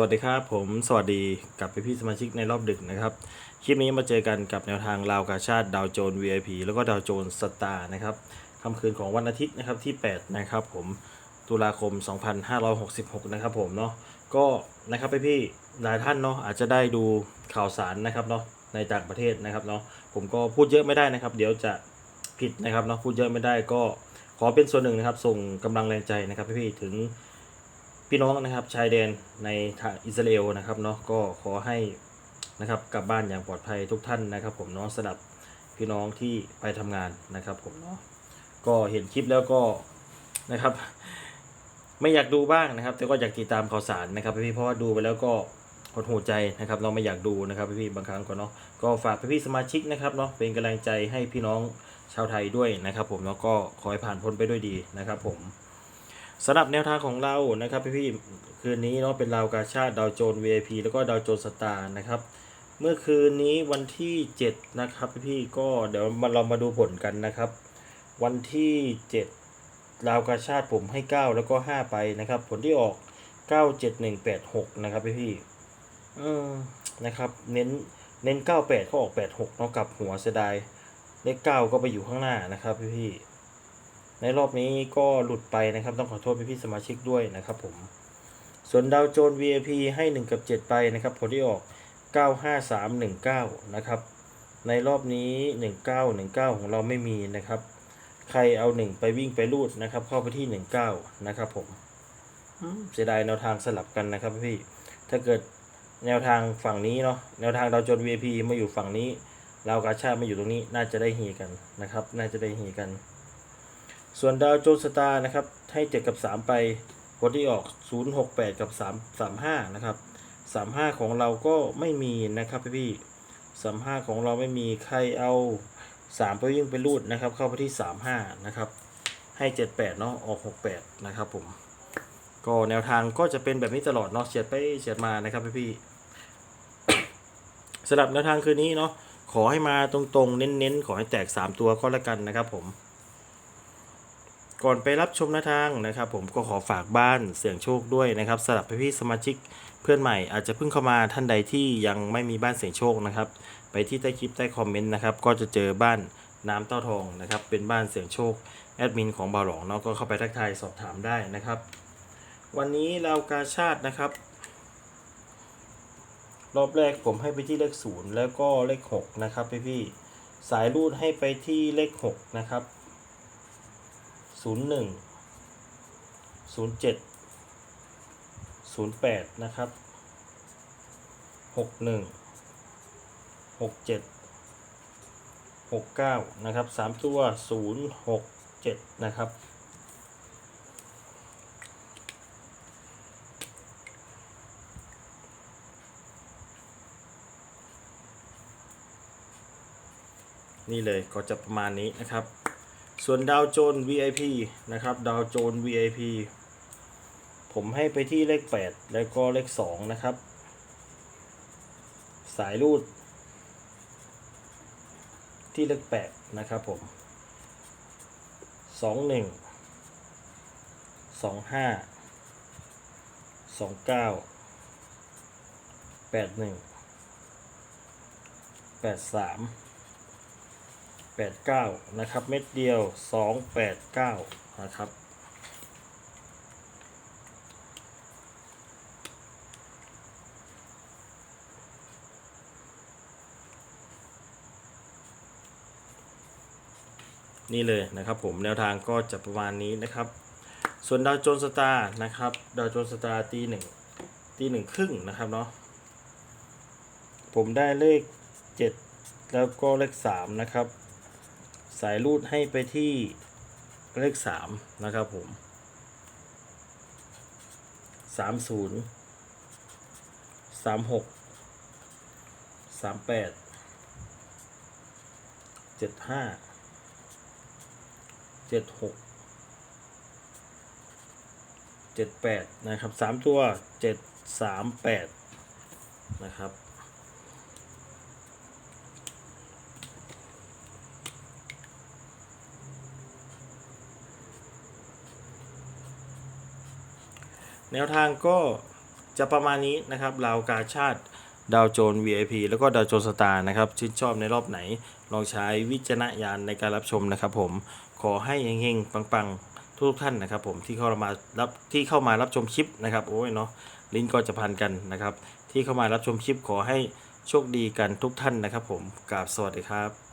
วัสดีครับผมสวัสดีกับพี่พี่สมาชิกในรอบดึกนะครับ คลิปนี้มาเจอกันกับแนวทางลาวกาชาติดาวโจน VIP แล้วก็ดาวโจนสตาร์นะครับค่ำคืนของวันอาทิตย์นะครับที่ 8 นะครับผมตุลาคม 2566 นะครับผมเนาะก็นะครับพี่พี่หลายท่านเนาะอาจจะได้ดูข่าวสารนะครับเนาะในต่างประเทศนะครับเนาะผมก็พูดเยอะไม่ได้นะครับ เดี๋ยวจะผิดนะครับเนาะพูดเยอะไม่ได้ก็ขอเป็นส่วนหนึ่งนะครับ ส่งกำลังแรงใจนะครับพี่พี่ๆถึง พี่น้องนะครับชายแดนในทางอิสราเอลนะครับเนาะก็ขอให้นะครับกลับบ้านอย่างปลอดภัยทุกท่านนะครับ ผมเนาะสำหรับพี่น้องที่ไปทำงานนะครับ ผมเนาะก็เห็นคลิปแล้วก็นะครับ ไม่อยากดูบ้างนะครับ แต่ก็อยากติดตามข่าวสารนะครับพี่เพราะว่าดูไปแล้วก็หดหูใจนะครับ เราไม่อยากดูนะครับพี่บางครั้งก็เนาะก็ฝากพี่สมาชิกนะครับเนาะเป็นกำลังใจให้พี่น้องชาวไทยด้วยนะครับ ผมแล้วก็ขอให้ผ่านพ้นไปด้วยดีนะครับ ผม สำหรับแนวทางของเรานะครับพี่ๆคืนนี้เนาะเป็นราวกาชาติดาวโจน VIP แล้วก็ดาวโจนสตาร์นะครับ เมื่อคืนนี้วันที่ 7 นะครับพี่ๆก็เดี๋ยวมาเรามาดูผลกันนะครับ วันที่ 7 ราวกาชาติผมให้ 9 แล้วก็ 5 ไปนะครับ ผลที่ออก 97186 นะครับพี่ๆอืมนะครับเน้นเน้น 98 เขาออก 86เนาะกับหัวเสียดายเลข9ก็ไปอยู่ข้างหน้านะครับพี่ๆ ในรอบนี้ก็หลุดไปนะครับ ต้องขอโทษพี่พี่สมาชิกด้วยนะครับผม ส่วนดาวโจน VIP ให้ 1 กับ 7 ไปนะครับผลที่ออก 95319 นะครับ ในรอบนี้ 1919 ของเราไม่มีนะครับ ใครเอา 1 ไปวิ่งไปรูดนะครับ เข้าไปที่ 19 นะครับผมเสียดายแนวทางสลับกันนะครับพี่ ถ้าเกิดแนวทางฝั่งนี้เนาะแนวทางดาวโจน VIP มาอยู่ฝั่งนี้เราวกาชาติมาอยู่ตรงนี้น่าจะได้เฮกันนะครับ น่าจะได้เฮกัน ส่วนดาวโจนสตาร์นะครับ ให้ 7 กับ 3 ไปผลที่ออก 068 กับ 3 35 นะครับ 35 ของเราก็ไม่มีนะครับพี่พี่35 ของเราไม่มีใครเอา 3 ไปวิ่งไปรูดนะครับ เข้าไปที่ 35 นะครับ ให้ 78 เนาะออก 68 นะครับผม ก็แนวทางก็จะเป็นแบบนี้ตลอดเนาะเฉียดไปเฉียดมานะครับพี่พี่สำหรับแนวทางคืนนี้เนาะขอให้มาตรงๆ เน้นๆ ขอให้แตก 3 ตัวก็แล้วกันนะครับผม ก่อนไปรับชมน้าทางนะครับ ผมก็ขอฝากบ้านเสี่ยงโชคด้วยนะครับสำหรับพี่สมาชิกเพื่อนใหม่อาจจะเพิ่งเข้ามาท่านใดที่ยังไม่มีบ้านเสี่ยงโชคนะครับ ไปที่ใต้คลิปใต้คอมเมนต์นะครับก็จะเจอบ้านน้ำเต้าทองนะครับ เป็นบ้านเสี่ยงโชคแอดมินของบ่าวหลองเนาะก็เข้าไปทักทายสอบถามได้นะครับ วันนี้เรากาชาตินะครับ รอบแรกผมให้ไปที่เลขศูนย์แล้วก็เลขหกนะครับพี่ๆสายรูดให้ไปที่เลขหกนะครับ ศูนย์หนึ่งศูนย์เจ็ดศูนย์แปดนะครับหกหนึ่งหกเจ็ดหกเก้านะครับสามตัวศูนย์หกเจ็ดนะครับนี่เลยก็จะประมาณนี้นะครับ ส่วนดาวโจน VIP นะครับ ดาวโจน VIP ผมให้ไปที่เลข 8 แล้วก็เลข 2 นะครับ สายรูด ที่เลข 8 นะครับผม 21 25 29 81 83 89 นะครับ เม็ดเดียว 289 นะครับ นี่เลยนะครับผมแนวทางก็จะประมาณนี้นะครับ ส่วนดาวโจนสตาร์นะครับ ดาวโจนส์สตาร์ตีหนึ่งตีหนึ่งครึ่งนะครับเนาะผมได้เลข 7 แล้วก็เลข 3 นะครับ สายรูดให้ไปที่เลข3นะครับผม30 36 38 75เจ็ดหกเจ็ดแปดนะครับสามตัวเจ็ดสามแปดนะครับ แนวทางก็จะประมาณนี้นะครับราวกาชาติดาวโจน VIP แล้วก็ดาวโจนสตาร์นะครับชื่นชอบในรอบไหน ลองใช้วิจารณญาณในการรับชมนะครับผมขอให้เฮงๆ ปังๆ ทุกท่านนะครับผมที่เข้ามารับที่เข้ามารับชมคลิปนะครับโอ้ยเนาะลิ้นก็จะพันกันนะครับ ที่เข้ามารับชมคลิปขอให้โชคดีกันทุกท่านนะครับผมกราบสวัสดีครับ